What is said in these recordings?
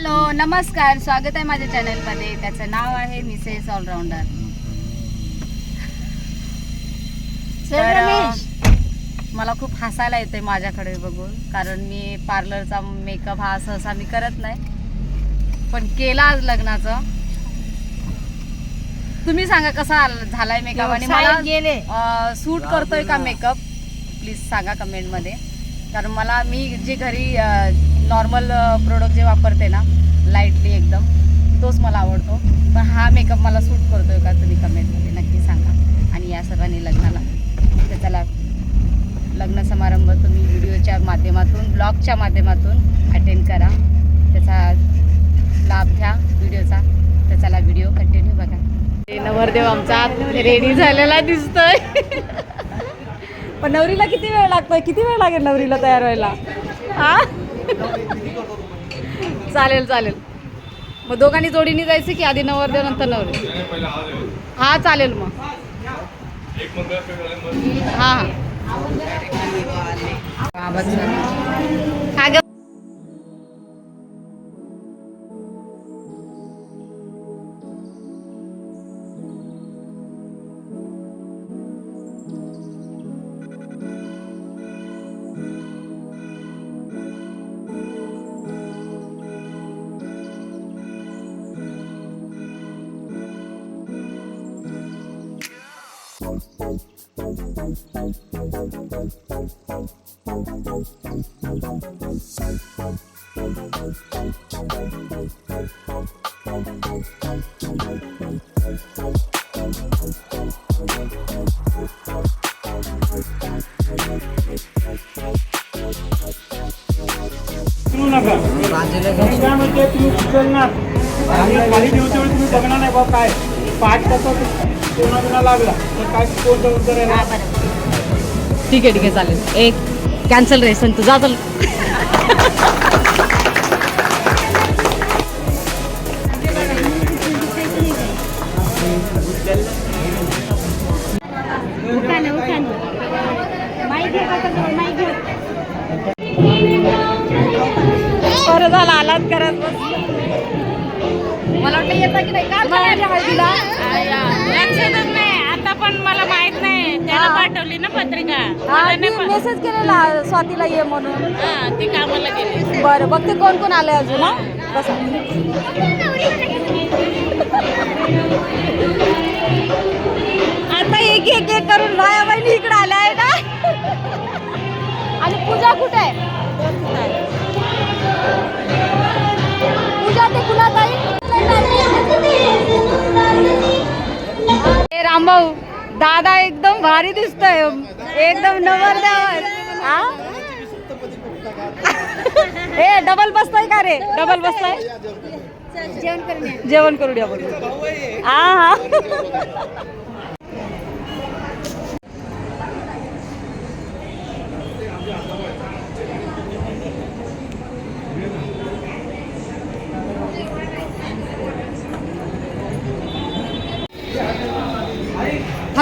Hello नमस्कार. स्वागत आहे माझ्या चॅनलमध्ये. त्याचं नाव आहे मिसेस ऑलराऊंडर. तर मला खूप हसायला येते माझ्याकडे बघून. कारण मी पार्लरचा मेकअप हा सहसा मी करत नाही. पण केला आज लग्नाचं. तुम्ही सांगा कसा आल- झालाय मेकअप? आणि मला गेले. सूट करतोय का मेकअप? प्लीज सांगा कमेंटमध्ये. कारण मला मी जे घरी नॉर्मल प्रोडक्ट uh, जे वापरते ना लाईटली एकदम तोच मला आवडतो. पण हा मेकअप मला सूट करतोय का तुम्ही कमेंटमध्ये नक्की सांगा. आणि या सर्वांनी लग्नाला तर लग्न समारंभ तुम्ही व्हिडिओच्या माध्यमातून ब्लॉगच्या माध्यमातून अटेंड करा. त्याचा लाभ घ्या व्हिडिओचा. तर व्हिडिओ कंटिन्यू बघा. नवरदेव आमचा रेडी झालेला दिसतोय. पण नवरीला किती वेळ लागतोय? किती वेळ लागेल नवरीला तयार व्हायला? हा? चालेल चालेल. मग दोघांनी जोडीने जायचं की आधी नवरदेव नंतर नवर? हा चालेल मग. हा हा. आवाज तुम्ही उचलणार आणि खाली ठेवते वेळी तुम्ही बघणार नाही बा काय? पाच तासात लागला तर काय आहे? ना? ठीक आहे ठीक आहे चालेल. एक कॅन्सल रे संतू जा चल. बरं झालं आलात करत बस. मला वाटलं येतं की नाही. काल का नाही आली हळदीला. लक्षातच नाही. आता पण मला माहीत नाही. त्याला. पाठवली ना पत्रिका. हा, मला मी पा- मेसेज केलेला स्वातीला ये म्हणून. हा, ती कामाला गेली. बरं बघते कोण कोण आलंय अजून. हा बसा. आता एक एक एक करून बाया बहिणी इकडे आल्या आहे ना. आणि पूजा कुठे आहे? रामभाऊ दादा एकदम भारी दिसतोय. एकदम नवरदेव हा ए डबल बसतोय का रे? डबल बसतोय? जेवण करूया बोलू. हा हा.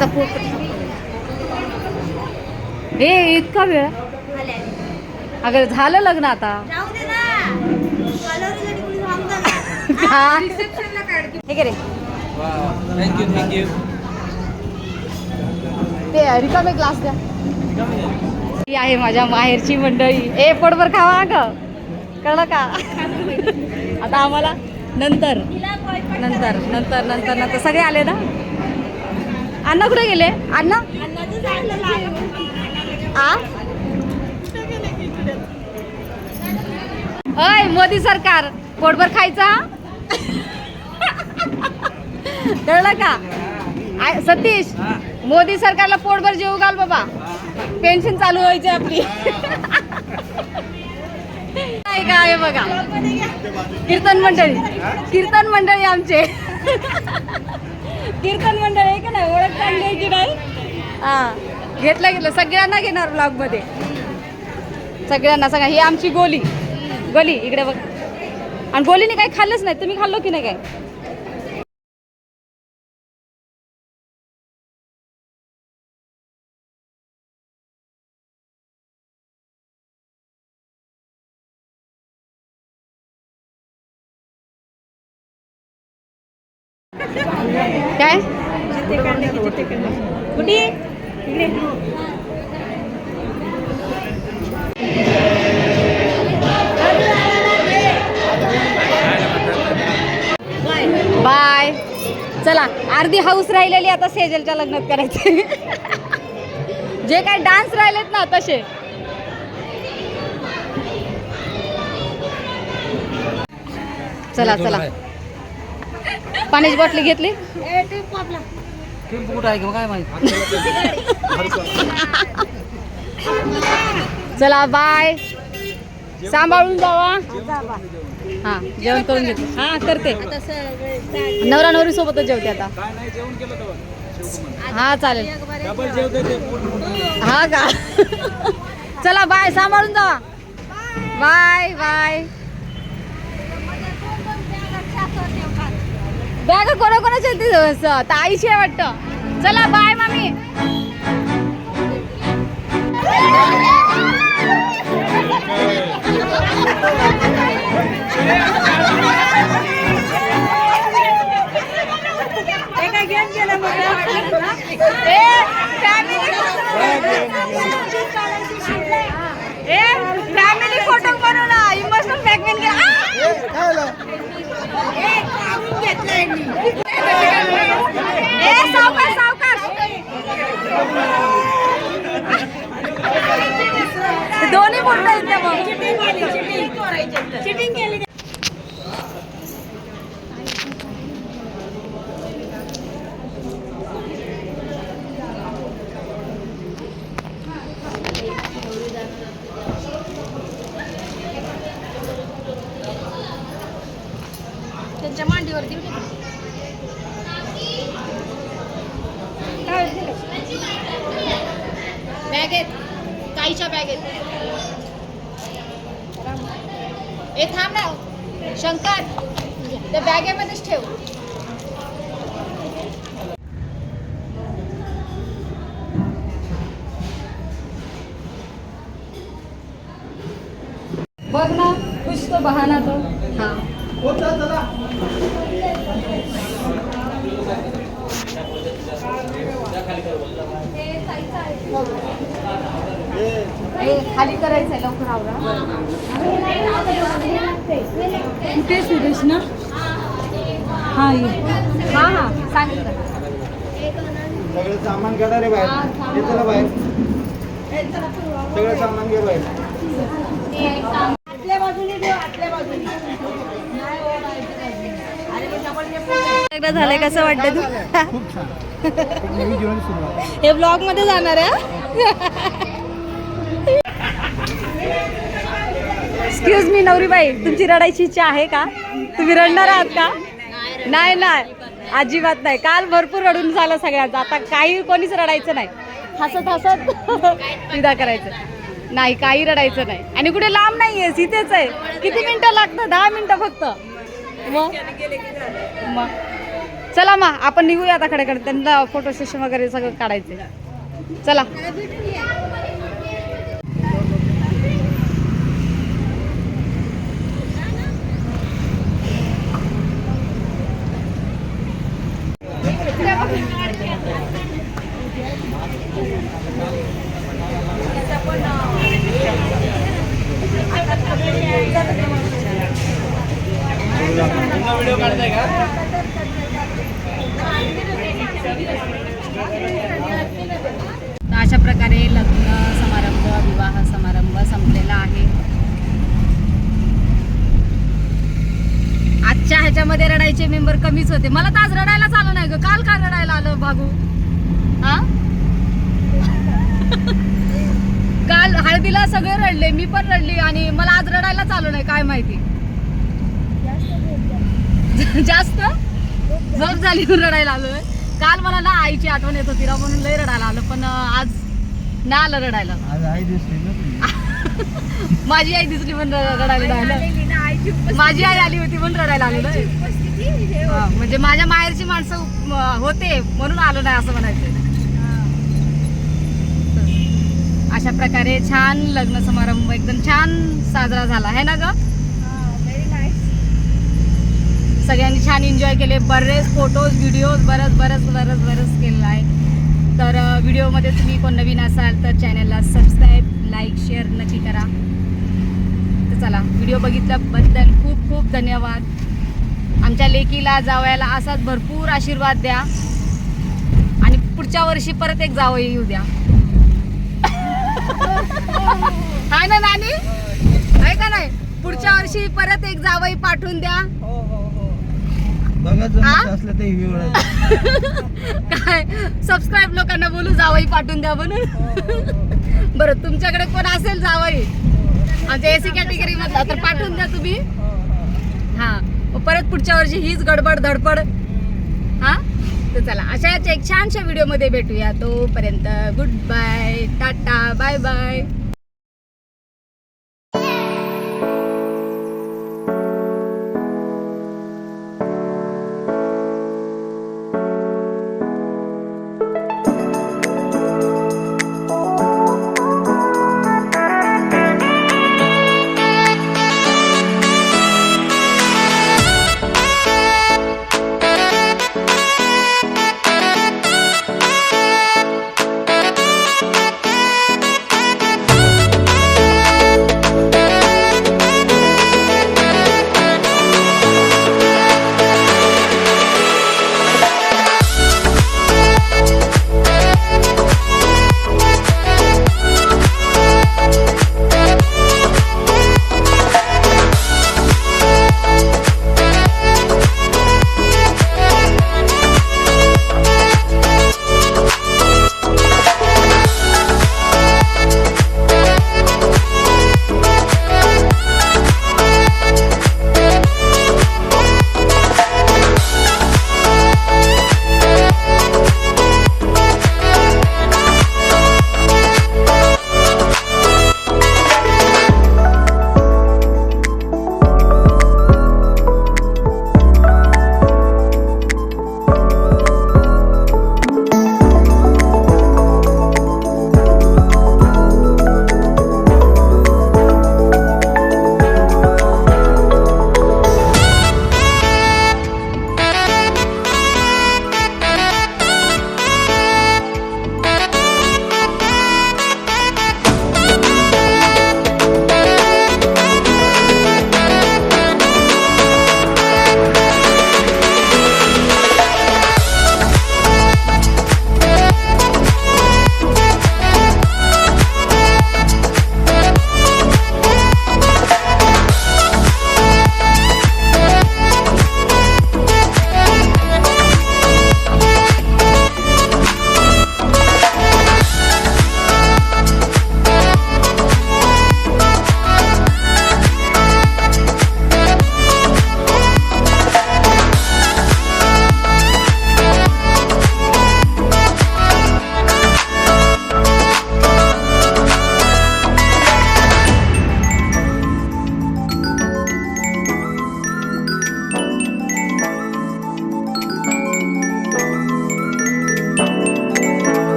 थांबता पोट ए इतका वेळ? अगं झालं लग्न आता. हा. हे ते रिकामे ग्लास द्या. ही आहे माझ्या माहेरची मंडळी. ए पोटभर खावा ग कळलं का? आता आम्हाला नंतर. नंतर नंतर नंतर नंतर. सगळे आले ना? अण्णा कुठे गेले? अण्णा? आय अय मोदी सरकार. पोटभर खायचा कळलं का? आय- सतीश मोदी सरकारला पोटभर जेवू घाल बाबा. पेन्शन चालू व्हायची आपली. काय काय बघा? कीर्तन मंडळी कीर्तन मंडळी आमचे. कीर्तन मंडळ आहे का नाही? ओळख चांगली आहे की नाही? हा. घेतलं घेतलं. सगळ्यांना घेणार ब्लॉगमध्ये. सगळ्यांना सांगा ही आमची गोली. गोली इकडे बघ. आणि गोलीने काही खाल्लंच नाही. तुम्ही खाल्लो की नाही काय? बाय. चला अर्धी हाऊस राहिलेली आता सेजलच्या लग्नात करायचे. जे काय डान्स राहिलेत ना तसे. चला चला. पाण्याची बॉटली घेतली? कुठं आहे का काय माहिती चला बाय सांभाळून जावा. हा जेवण करून घेते. हा करते. नवरा नवरी सोबतच जेवते आता. हा चालेल. हा का? चला बाय सांभाळून जावा. बाय बाय बॅग कोणाकोणाच्या आहेत ते? ताईची आहे वाटतं. चला बाय मामी. फॅमिली फोटो बनवू ना इमोशनल ब्लॅकमेल ए सावकाश सावकाश दोन्ही फोटो आहेत चिटिंग केली त्यांच्या मांडीवरती बॅग आहेत काहीच्या बॅग आहेत. ए थांब ना. शंकर त्या बॅगेमध्येच ठेव. बघ ना कुछ तो बहाना तो. हाँ. ए, खाली करायचंय लवकर आवरा. कुठे सुरेश ना? हा हा हा सांगितलं सगळं सामान काढा रे बाहेर. चला बाहेर. सगळं सामान घे बाहेर. झालंय कसं वाटतं तू हे ब्लॉगमध्ये जाणार आहे एक्सक्यूज मी नवरीबाई तुमची रडायची इच्छा आहे का? तुम्ही रडणार आहात का? नाही नाही. अजिबात नाही. काल भरपूर रडून झालं सगळ्यांचं. आता काही कोणीच रडायचं नाही. हसत हसत विदा करायचं. नाही काही रडायचं नाही. आणि कुठे लांब नाही आहे इथेच आहे. किती मिनिटं लागतं? दहा मिनिटं फक्त. मग? मग? चला मग आपण निघूया आता खडेकडे त्यांना फोटो सेशन वगैरे सगळं काढायचं चला. अशा प्रकारे लग्न समारंभ विवाह समारंभ संपलेला आहे. आजच्या ह्याच्यामध्ये रडायचे मेंबर कमीच होते. मला तर आज रडायलाच आलं नाही ग. काल का रडायला आलं बागू हा? काल हळदीला सगळे रडले मी पण रडली आणि मला आज रडायलाच आलं नाही काय माहिती. जास्त झोप झाली म्हणून रडायला आलोय. काल मला ना आईची आठवण येत होती ना म्हणून लय रडायला आलं पण आज नाही आलं रडायला. आज आई दिसली ना तुम्ही. माझी आई दिसली पण रडायला माझी आई आली होती म्हणून रडायला आलेलं. हा, म्हणजे माझ्या माहेरची माणसं होते म्हणून आलो नाही असं म्हणायचं. अशा प्रकारे छान लग्न समारंभ एकदम छान साजरा झाला. आहे ना ग? सगळ्यांनी छान एन्जॉय केले. बरेच फोटोज व्हिडिओज बरंच बरंच बरंच बरंच केलेलं आहे. तर व्हिडिओमध्ये तुम्ही कोण नवीन असाल तर चॅनलला सबस्क्राईब लाईक शेअर नक्की करा. तर चला व्हिडिओ बघितल्याबद्दल खूप खूप धन्यवाद. आमच्या लेकीला जावयाला असाच भरपूर आशीर्वाद द्या. आणि पुढच्या वर्षी परत एक जावं येऊ द्या. हाय ना नानी? आहे का नाही? पुढच्या वर्षी परत एक जावई पाठवून द्या बघा जर आ? नसं असलं तर ही वेळ काय? सबस्क्राईब लोकांना बोलू जावई पाठवून द्या म्हणून. बरं तुमच्याकडे कोण असेल जावई? आमच्या एसी कॅटेगरी मधला तर पाठवून द्या तुम्ही. हा परत पुढच्या वर्षी हीच गडबड धडपड. हा? तर चला अशाच एक छानशा व्हिडिओमध्ये भेटूया. तोपर्यंत good bye tata bye bye